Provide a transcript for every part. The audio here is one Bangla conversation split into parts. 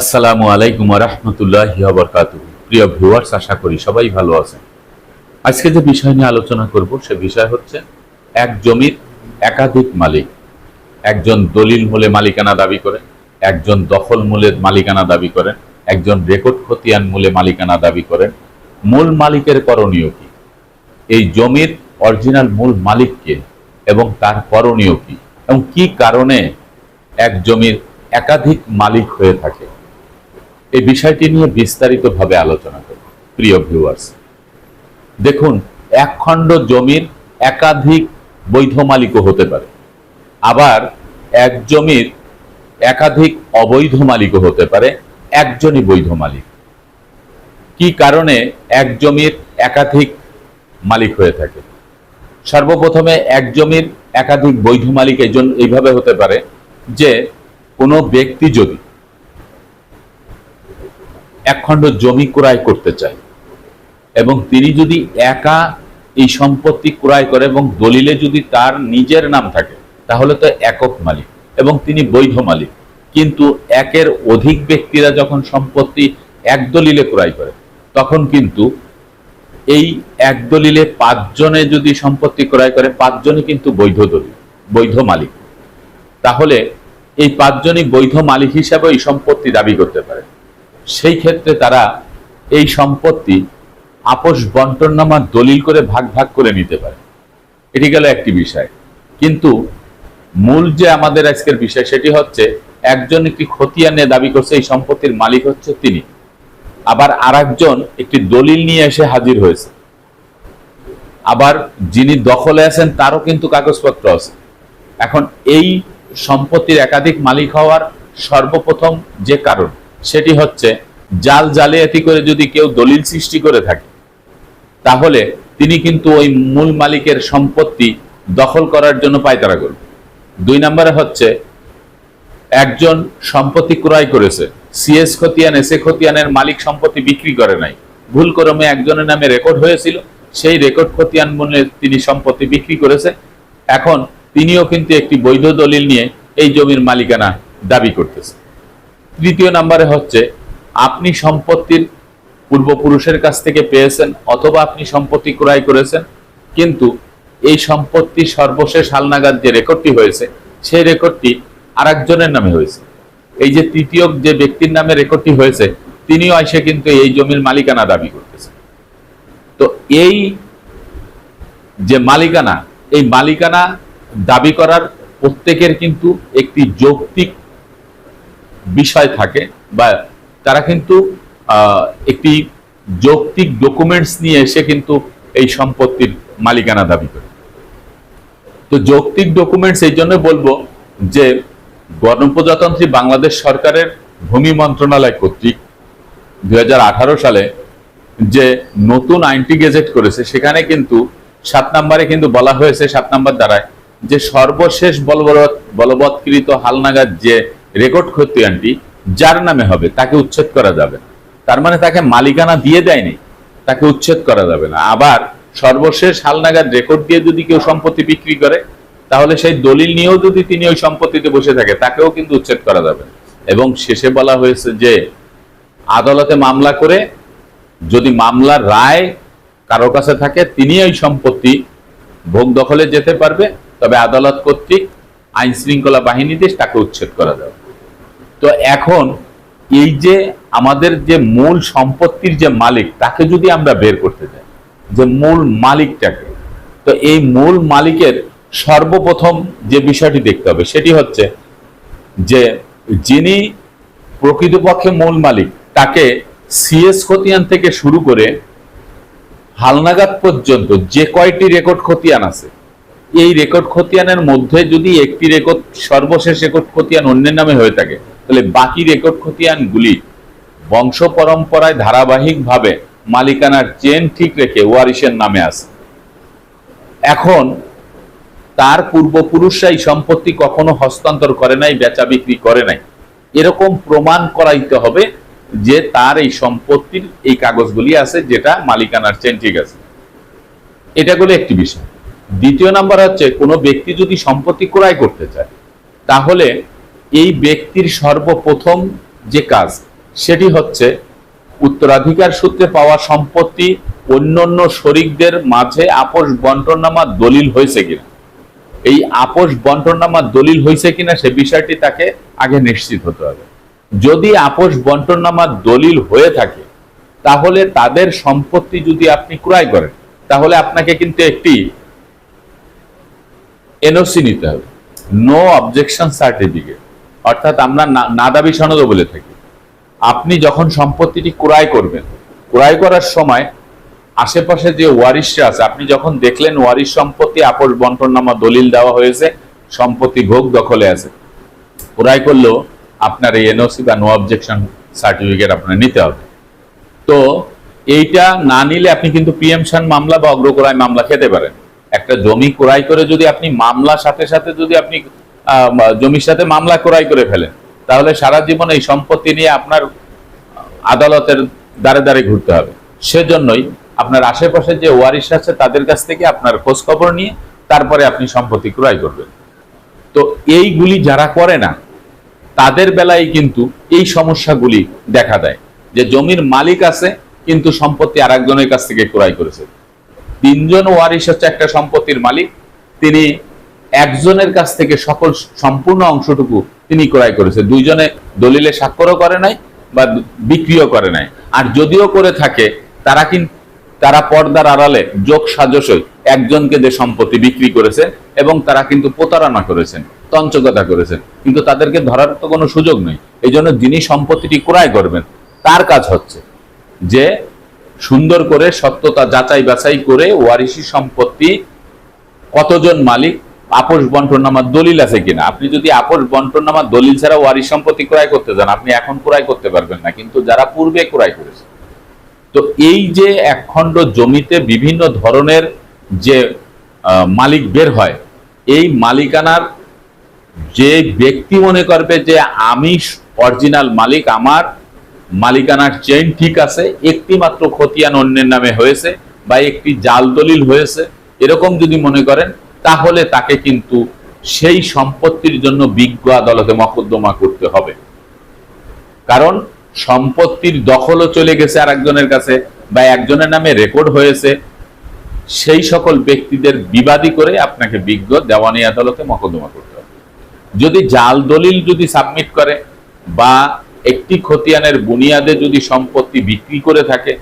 আসসালামু আলাইকুম রহমতুল্লাহ বরকাত প্রিয় ভিউয়ার্স, আশা করি সবাই ভালো আছেন। আজকে যে বিষয় নিয়ে আলোচনা করব, সে বিষয় হচ্ছে এক জমির একাধিক মালিক। একজন দলিল মূলে মালিকানা দাবি করেন একজন দখল মূলে মালিকানা দাবি করেন একজন রেকর্ড খতিয়ান মূলে মালিকানা দাবি করেন মূল মালিকের করণীয় কি? এই জমির অরিজিনাল মূল মালিককে এবং তার করণীয় কি? এবং কি কারণে এক জমির একাধিক মালিক হয়ে থাকে? এই বিষয়টি নিয়ে বিস্তারিতভাবে আলোচনা করব, প্রিয় ভিউয়ার্স দেখুন এক খণ্ড জমির একাধিক বৈধ মালিকও হতে পারে। আবার এক জমির একাধিক অবৈধ মালিকও হতে পারে, একজনই বৈধ মালিক। কি কারণে এক জমির একাধিক মালিক হয়ে থাকে? সর্বপ্রথমে এক জমির একাধিক বৈধ মালিক এই জন্য এইভাবে হতে পারে যে কোনো ব্যক্তি যদি একখণ্ড জমি ক্রয় করতে চায়। এবং তিনি যদি একা এই সম্পত্তি ক্রয় করে এবং দলিলে যদি তার নিজের নাম থাকে, তাহলে তো একক মালিক এবং তিনি বৈধ মালিক। কিন্তু একের অধিক ব্যক্তিরা যখন সম্পত্তি এক দলিলে ক্রয় করে, তখন কিন্তু এই এক দলিলে পাঁচজনে যদি সম্পত্তি ক্রয় করে, পাঁচজনই কিন্তু বৈধ দলিল, বৈধ মালিক। তাহলে এই পাঁচজনই বৈধ মালিক হিসাবে এই সম্পত্তি দাবি করতে পারে। সেই ক্ষেত্রে তারা এই সম্পত্তি আপোষ বন্টননামার দলিল করে ভাগ ভাগ করে নিতে পারে। এটি গেল একটি বিষয়। কিন্তু মূল যে আমাদের আজকের বিষয় সেটি হচ্ছে, একজন একটি খতিয়ান নিয়ে দাবি করছে, এই সম্পত্তির মালিক হচ্ছে তিনি। আবার আরেকজন একটি দলিল নিয়ে এসে হাজির হয়েছে। আবার যিনি দখলে আছেন, তারও কিন্তু কাগজপত্র আছে। এখন এই সম্পত্তির একাধিক মালিক হওয়ার সর্বপ্রথম যে কারণ সেটি হচ্ছে জাল জালিয়াতি করে যদি কেউ দলিল সৃষ্টি করে থাকে, তাহলে তিনি কিন্তু ওই মূল মালিকের সম্পত্তি দখল করার জন্য পায়তারা করবে। দুই নম্বরে হচ্ছে একজন সম্পত্তি ক্রয় করেছে, সিএস খতিয়ান, এসে খতিয়ানের মালিক সম্পত্তি বিক্রি করে নাই। ভুল ক্রমে একজনের নামে রেকর্ড হয়েছিল, সেই রেকর্ড খতিয়ান মূল্যে তিনি সম্পত্তি বিক্রি করেছে। এখন তিনিও কিন্তু একটি বৈধ দলিল নিয়ে এই জমির মালিকানা দাবি করতেছে। তৃতীয় নম্বরে হচ্ছে, আপনি সম্পত্তির পূর্বপুরুষের কাছ থেকে পেয়েছেন অথবা আপনি সম্পত্তি ক্রয় করেছেন, কিন্তু এই সম্পত্তি সর্বশেষ হালনাগাদ যে রেকর্ডটি হয়েছে, সেই রেকর্ডটি আরেকজনের নামে হয়েছে। এই যে তৃতীয় যে ব্যক্তির নামে রেকর্ডটি হয়েছে, তিনিও এসে কিন্তু এই জমির মালিকানা দাবি করতেছে। তো এই যে মালিকানা, এই মালিকানা দাবি করার প্রত্যেকের কিন্তু একটি যৌক্তিক বিষয় থাকে, বা তারা কিন্তু একটি যৌক্তিক ডকুমেন্টস নিয়ে এসে কিন্তু এই সম্পত্তির মালিকানা দাবি করে। তো যৌক্তিক ডকুমেন্টস এই জন্য বলব যে, গণপ্রজাতন্ত্রী বাংলাদেশ সরকারের ভূমি মন্ত্রণালয় কর্তৃক দুই হাজার আঠারো সালে যে নতুন আইনটি গেজেট করেছে, সেখানে কিন্তু সাত নম্বরে কিন্তু বলা হয়েছে, সাত নম্বর দ্বারায় যে সর্বশেষ বলবৎ, বলবৎকৃত হালনাগাদ যে রেকর্ড খতিয়ানটি যার নামে হবে, তাকে উচ্ছেদ করা যাবে। তার মানে তাকে মালিকানা দিয়ে দেয়নি, তাকে উচ্ছেদ করা যাবে না আবার সর্বশেষ হালনাগাদ রেকর্ড দিয়ে যদি কেউ সম্পত্তি বিক্রি করে, তাহলে সেই দলিল নিয়েও যদি তিনি ওই সম্পত্তিতে বসে থাকে, তাকেও কিন্তু উচ্ছেদ করা যাবে। এবং শেষে বলা হয়েছে যে, আদালতে মামলা করে যদি মামলার রায় কারও কাছে থাকে, তিনি ওই সম্পত্তি ভোগ দখলে যেতে পারবে, তবে আদালত কর্তৃক আইন শৃঙ্খলা বাহিনীতে তাকে উচ্ছেদ করা যাবে তো এখন এই যে আমাদের যে মূল সম্পত্তির যে মালিক, তাকে যদি আমরা বের করতে চাই যে মূল মালিকটাকে, তো এই মূল মালিকের সর্বপ্রথম যে বিষয়টি দেখতে হবে, সেটি হচ্ছে যে যিনি প্রকৃতপক্ষে মূল মালিক, তাকে সিএস খতিয়ান থেকে শুরু করে হালনাগাদ পর্যন্ত যে কয়টি রেকর্ড খতিয়ান আছে, এই রেকর্ড খতিয়ানের মধ্যে যদি একটি রেকর্ড, সর্বশেষ রেকর্ড খতিয়ান অন্যের নামে হয়ে থাকে তাহলে বাকি রেকর্ড খতিয়ানগুলি বংশ পরম্পরায় ধারাবাহিকভাবে মালিকানার চেন ঠিক রেখে ওয়ারিশের নামে আছে। এখন তার পূর্বপুরুষরা এই সম্পত্তি কখনো হস্তান্তর করে নাই, বেচা বিক্রি করে নাই। এরকম প্রমাণ করাইতে হবে যে তার এই সম্পত্তির এই কাগজগুলি আছে যেটা মালিকানার চেন ঠিক আছে। এটা গুলো একটি বিষয়। দ্বিতীয় নাম্বার হচ্ছে, কোনো ব্যক্তি যদি সম্পত্তি ক্রয় করতে চায়, তাহলে এই ব্যক্তির সর্বপ্রথম যে কাজ, সেটি হচ্ছে উত্তরাধিকার সূত্রে পাওয়া সম্পত্তি অন্যান্য শরিকদের মাঝে আপোষ বন্টননামা দলিল হয়েছে কিনা। এই আপোষ বন্টননামা দলিল হয়েছে কিনা সে বিষয়টি তাকে আগে নিশ্চিত হতে হবে। যদি আপোষ বন্টননামা দলিল হয়ে থাকে, তাহলে তাদের সম্পত্তি যদি আপনি ক্রয় করেন, তাহলে আপনাকে কিন্তু একটি এনওসি নিতে হবে। নো অবজেকশন সার্টিফিকেট অর্থাৎ আমরা না- না দাবি সনদও বলে থাকি। আপনি যখন সম্পত্তিটি ক্রয় করবেন, ক্রয় করার সময় আশেপাশে যে ওয়ারিশরা আছে, আপনি যখন দেখলেন ওয়ারিশ সম্পত্তি আপোষ বন্টননামা দলিল দেওয়া হয়েছে, সম্পত্তি ভোগ দখলে আছে, ক্রয় করলেও আপনার এই এনওসি বা নো অবজেকশন সার্টিফিকেট আপনার নিতে হবে। তো এইটা না নিলে আপনি কিন্তু পিএমশন মামলা বা অগ্রক্রয় মামলা খেতে পারেন। একটা জমি ক্রয় করে যদি আপনি মামলার সাথে সাথে যদি আপনি জমির সাথে মামলা ক্রয় করে ফেলেন তাহলে সারা জীবন এই সম্পত্তি নিয়ে আপনার আদালতের দ্বারে দ্বারে ঘুরতে হবে। সেজন্যই আপনার আশেপাশে যে ওয়ারিশ আছে, তাদের কাছ থেকে আপনার খোঁজ খবর নিয়ে তারপরে আপনি সম্পত্তি ক্রয় করবেন। তো এইগুলি যারা করে না, তাদের বেলায় কিন্তু এই সমস্যাগুলি দেখা দেয়। যে জমির মালিক আছে, কিন্তু সম্পত্তি আরেকজনের কাছ থেকে ক্রয় করেছে। তিনজন ওয়ারিশ হচ্ছে একটা সম্পত্তির মালিক, তিনি একজনের কাছ থেকে সকল সম্পূর্ণ অংশটুকু তিনি ক্রয় করেছে। দুইজনে দলিলে স্বাক্ষরও করে নাই বা বিক্রিও করে নাই। আর যদিও করে থাকে, তারা কিন্তু তারা পর্দার আড়ালে যোগ সাজসই একজনকে যে সম্পত্তি বিক্রি করেছে এবং তারা কিন্তু প্রতারণা করেছেন, তঞ্চকতা করেছেন। কিন্তু তাদেরকে ধরার তো কোনো সুযোগ নেই। এই জন্য যিনি সম্পত্তিটি ক্রয় করবেন, তার কাজ হচ্ছে যে সুন্দর করে সত্যতা যাচাই বাছাই করে ওয়ারিশি সম্পত্তি কতজন মালিক আপোষ বন্টননামার দলিল আছে কিনা? আপনি যদি আপোষ বন্টননামার দলিল ছাড়া ওয়ারি সম্পত্তি ক্রয় করতে যান, আপনি এখন ক্রয় করতে পারবেন না, কিন্তু যারা পূর্বে ক্রয় করেছে। তো এই যে একখণ্ড জমিতে বিভিন্ন ধরনের যে মালিক বের হয়, এই মালিকানার যে ব্যক্তি মনে করবে যে আমি অরিজিনাল মালিক, আমার মালিকানার চেইন ঠিক আছে একটি মাত্র খতিয়ান অন্যের নামে হয়েছে বা একটি জাল দলিল হয়েছে, এরকম যদি মনে করেন তাহলে তাকে কিন্তু সেই সম্পত্তির জন্য বিজ্ঞ আদালতে মকদ্দমা করতে হবে। কারণ সম্পত্তির দখলও চলে গেছে আরেকজনের কাছে বা একজনের নামে রেকর্ড হয়েছে। সেই সকল ব্যক্তিদের বিবাদী করে আপনাকে বিজ্ঞ দেওয়ানি আদালতে মকদ্দমা করতে হবে। যদি জাল দলিল যদি সাবমিট করে বা একটি খতিয়ানের বুনিয়াদে যদি সম্পত্তি বিক্রি করে থাকে,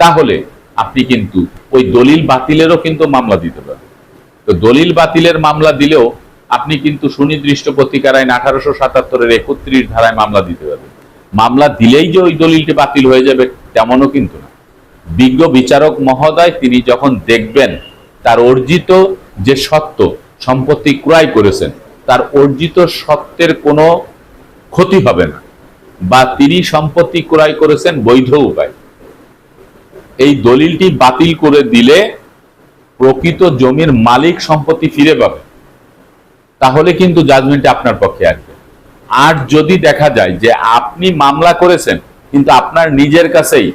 তাহলে আপনি কিন্তু ওই দলিল বাতিলেরও কিন্তু মামলা দিতে পারেন। তো দলিল বাতিলের মামলা দিলেও আপনি কিন্তু সুনির্দিষ্ট প্রতিকার আইন আঠারোশো সাতাত্তরের একত্রিশ ধারায় মামলা দিতে পারবেন। মামলা দিলেই যে ওই দলিলটি বাতিল হয়ে যাবে তেমনও কিন্তু না। বিজ্ঞ বিচারক মহোদয় তিনি যখন দেখবেন তার অর্জিত যে সত্য সম্পত্তি ক্রয় করেছেন, তার অর্জিত সত্যের কোনো ক্ষতি হবে না বা তিনি সম্পত্তি ক্রয় করেছেন বৈধ উপায়। এই দলিলটি বাতিল করে দিলে প্রকৃত জমির মালিক সম্পত্তি ফিরে পাবে, তাহলে কিন্তু জাজমেন্টে আপনার পক্ষে আসবে। আর যদি দেখা যায় যে আপনি মামলা করেছেন, কিন্তু আপনার নিজের কাছেই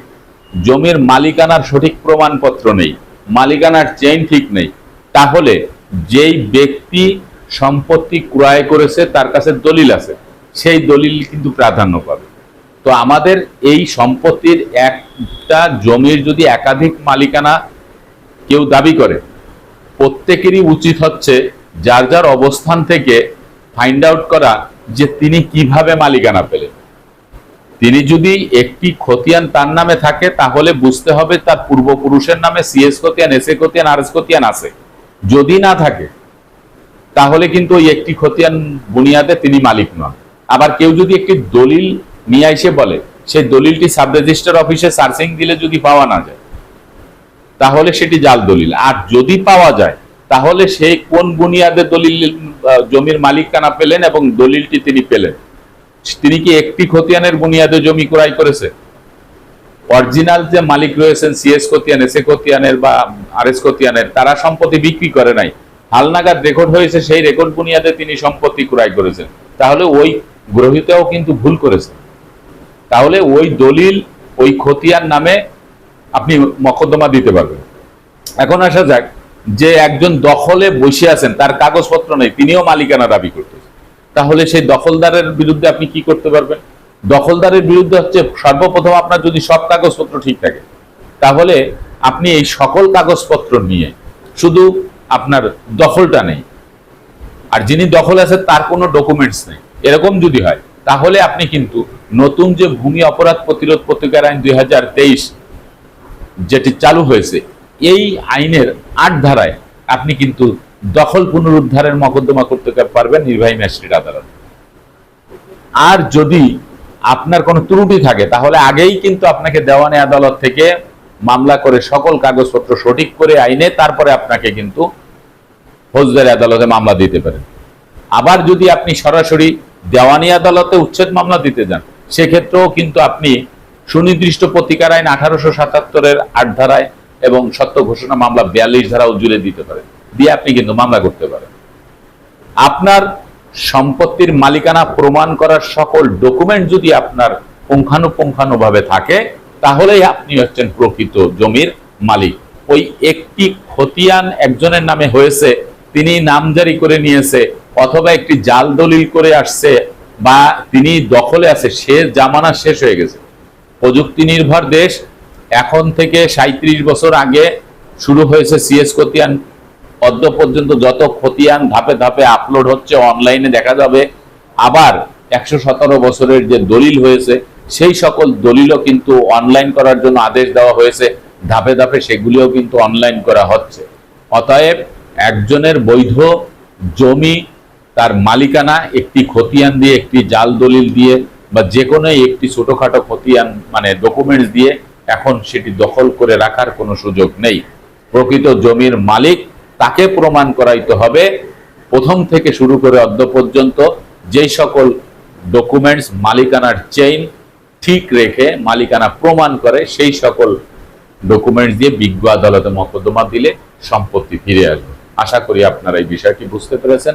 জমির মালিকানার সঠিক প্রমাণপত্র নেই, মালিকানার চেইন ঠিক নেই, তাহলে যেই ব্যক্তি সম্পত্তি ক্রয় করেছে, তার কাছে দলিল আছে, সেই দলিল কিন্তু প্রাধান্য পাবে। তো আমাদের এই সম্পত্তির একটা জমির যদি একাধিক মালিকানা কেউ দাবি করে। প্রত্যেকেরই উচিত হচ্ছে যার যার অবস্থান থেকে ফাইন্ড আউট করা যে তিনি কীভাবে মালিকানা পেলেন। তিনি যদি একটি খতিয়ান তার নামে থাকে, তাহলে বুঝতে হবে তার পূর্বপুরুষের নামে সিএস খতিয়ান এস এ খতিয়ান আর এস খতিয়ান আছে। যদি না থাকে, তাহলে কিন্তু ওই একটি খতিয়ান বুনিয়াদে তিনি মালিক নন। আবার কেউ যদি একটি দলিল নিয়ে এসে বলে সেই দলিলটি সাব রেজিস্টার অফিসে সার্চিং দিলে যদি পাওয়া না যায় তাহলে সেটি জাল দলিল। আর যদি পাওয়া যায়, তাহলে সে কোন বুনিয়াদে দলিল জমির মালিকানা পেলেন এবং দলিলটি তিনি পেলেন? তিনি কি একটি খতিয়ানের বুনিয়াদে জমি ক্রয় করেছে? অরিজিনাল যে মালিক রয়েছেন সিএস খতিয়ান এস এ খতিয়ানের বা আর এস খতিয়ানের, তারা সম্পত্তি বিক্রি করে নাই। হালনাগাদ রেকর্ড হয়েছে, সেই রেকর্ড বুনিয়াদে তিনি সম্পত্তি ক্রয় করেছেন। তাহলে ওই গ্রহিতাও কিন্তু ভুল করেছে। তাহলে ওই দলিল, ওই খতিয়ান নামে আপনি মকদ্দমা দিতে পারবেন। এখন আসা যাক, যে একজন দখলে বসে আছেন, তার কাগজপত্র নেই, তিনিও মালিকানা দাবি করতেছেন। তাহলে সেই দখলদারের বিরুদ্ধে আপনি কি করতে পারবেন? দখলদারের বিরুদ্ধে হচ্ছে সর্বপ্রথম আপনার যদি সব কাগজপত্র ঠিক থাকে, তাহলে আপনি এই সকল কাগজপত্র নিয়ে শুধু আপনার দখলটা নেই। আর যিনি দখল আছে তার কোনো ডকুমেন্টস নেই। এরকম যদি হয়, তাহলে আপনি কিন্তু নতুন যে ভূমি অপরাধ প্রতিরোধ প্রতিকার আইন দুই হাজার তেইশ যেটি চালু হয়েছে, এই আইনের আট ধারায় আপনি কিন্তু দখল পুনরুদ্ধারের মকদ্দমা করতে পারবেন নির্বাহী ম্যাজিস্ট্রেট আদালত। আর যদি আপনার কোনো ত্রুটি থাকে, তাহলে আগেই কিন্তু আপনাকে দেওয়ানি আদালত থেকে মামলা করে সকল কাগজপত্র সঠিক করে আইনে তারপরে আপনাকে কিন্তু ফৌজদারি আদালতে মামলা দিতে পারেন। আবার যদি আপনি সরাসরি দেওয়ানি আদালতে উচ্ছেদ মামলা দিতে যান, সেক্ষেত্রেও কিন্তু আপনি সুনির্দিষ্ট প্রতিকার আইন আঠারোশো সাতাত্তরের আট ধারায় এবং সত্য ঘোষণা মামলা বিয়াল্লিশ ধারাও জুড়ে দিতে পারেন দিয়ে আপনি কিন্তু মামলা করতে পারেন। আপনার সম্পত্তির মালিকানা প্রমাণ করার সকল ডকুমেন্ট যদি আপনার পুঙ্খানুপুঙ্খানুভাবে থাকে, তাহলেই আপনি হচ্ছেন প্রকৃত জমির মালিক। ওই একটি খতিয়ান একজনের নামে হয়েছে, তিনি নামজারি করে নিয়েছে, অথবা একটি জাল দলিল করে আসছে, বা তিনি দখলে আছে, সে জামানা শেষ হয়ে গেছে। প্রযুক্তি নির্ভর দেশ। এখন থেকে সাঁত্রিশ বছর আগে শুরু হয়েছে সিএস খতিয়ান। অদ্য পর্যন্ত যত খতিয়ান ধাপে ধাপে আপলোড হচ্ছে অনলাইনে দেখা যাবে। আবার একশো সতেরো বছরের যে দলিল হয়েছে, সেই সকল দলিলও কিন্তু অনলাইন করার জন্য আদেশ দেওয়া হয়েছে। ধাপে ধাপে সেগুলিও কিন্তু অনলাইন করা হচ্ছে। অতএব একজনের বৈধ জমি, তার মালিকানা, একটি খতিয়ান দিয়ে, একটি জাল দলিল দিয়ে বা যে কোনো একটি ছোটখাটো খতিয়ান মানে ডকুমেন্টস দিয়ে এখন সেটি দখল করে রাখার কোনো সুযোগ নেই। প্রকৃত জমির মালিক তাকে প্রমাণ করাইতে হবে। প্রথম থেকে শুরু করে অদ্য পর্যন্ত যেই সকল ডকুমেন্টস মালিকানার চেইন ঠিক রেখে মালিকানা প্রমাণ করে, সেই সকল ডকুমেন্টস দিয়ে বিজ্ঞ আদালতে মকদ্দমা দিলে সম্পত্তি ফিরে আসবে। আশা করি আপনারা এই বিষয়টি বুঝতে পেরেছেন।